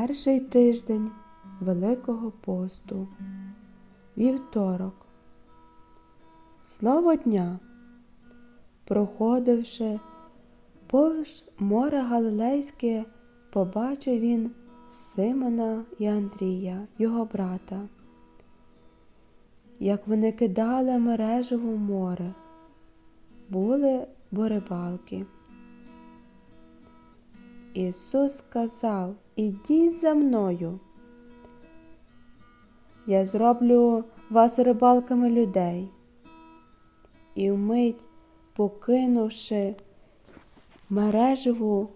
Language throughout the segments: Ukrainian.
Перший тиждень Великого посту. Вівторок. Слово дня. Проходивши повз море Галилейське, побачив він Симона і Андрія, його брата, як вони кидали мережу в море, були борибалки. Ісус сказав, ідіть за мною. Я зроблю вас рибалками людей. І вмить, покинувши мережеву,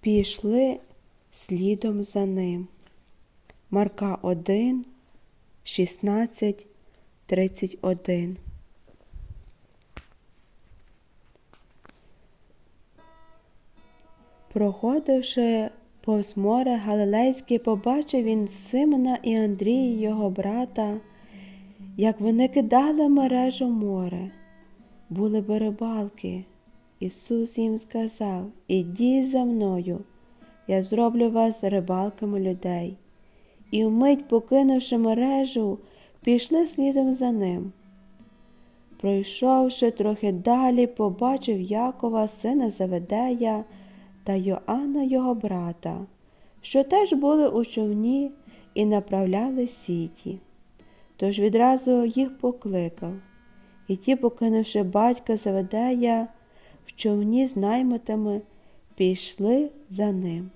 пішли слідом за ним. Марка 1, 16, 31. Проходивши повз море Галилейське, побачив він Симона і Андрія, його брата, як вони кидали мережу море. Були би рибалки. Ісус їм сказав, ідіть за мною, я зроблю вас рибалками людей. І вмить, покинувши мережу, пішли слідом за ним. Пройшовши трохи далі, побачив Якова, сина Заведея, та Йоанна його брата, що теж були у човні і направляли сіті. Тож відразу їх покликав, і ті, покинувши батька Заведея, в човні з наймитами, пішли за ним.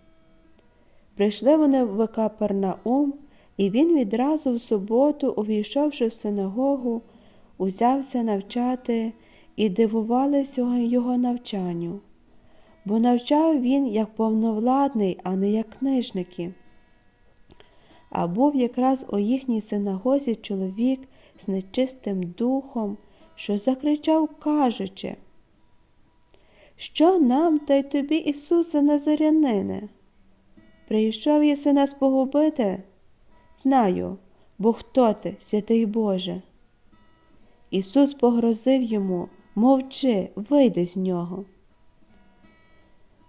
Прийшли вони в Капернаум, і він відразу в суботу, увійшовши в синагогу, узявся навчати і дивувалися його навчанню бо навчав він як повновладний, а не як книжники. А був якраз у їхній синагозі чоловік з нечистим духом, що закричав, кажучи, Що нам та й тобі, Ісусе Назарянине? Прийшов єси нас погубити? Знаю, бо хто ти, святий Боже? Ісус погрозив йому, мовчи, вийди з нього.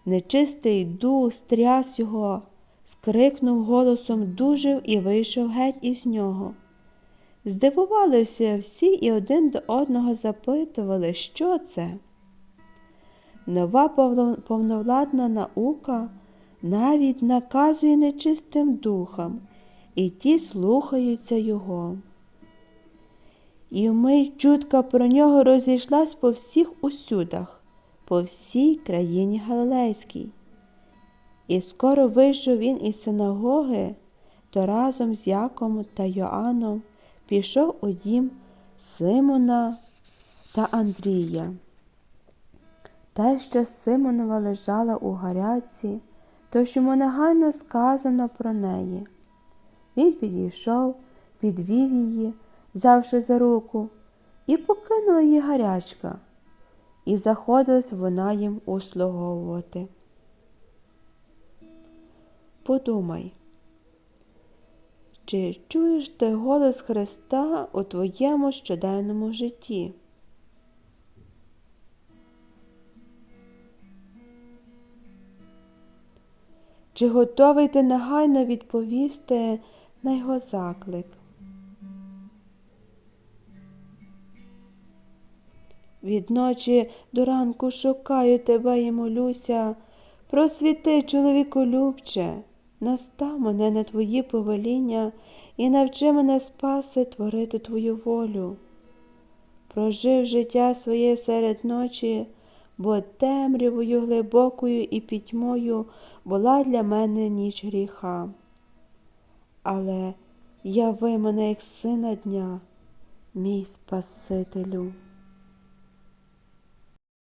Нечистий дух стряс його, скрикнув голосом дужив і вийшов геть із нього. Здивувалися всі і один до одного запитували, що це. Нова повновладна наука навіть наказує нечистим духам, і ті слухаються його. І вмить чутка про нього розійшлась по всіх усюдах по всій країні Галилейській. І скоро вийшов він із синагоги, то разом з Яком та Йоанном пішов у дім Симона та Андрія. Те, що Симонова лежала у гарячці, тож йому негайно сказано про неї. Він підійшов, підвів її, взявши за руку, і покинула її гарячка і заходилась вона їм услуговувати. Подумай, чи чуєш ти голос Христа у твоєму щоденному житті? Чи готовий ти негайно відповісти на його заклик? Від ночі до ранку шукаю тебе і молюся. Просвіти, чоловіку любче, настав мене на твої повеління і навчи мене спаси творити твою волю. Прожив життя своє серед ночі, бо темрявою глибокою і пітьмою була для мене ніч гріха. Але яви мене, як сина дня, мій Спасителю.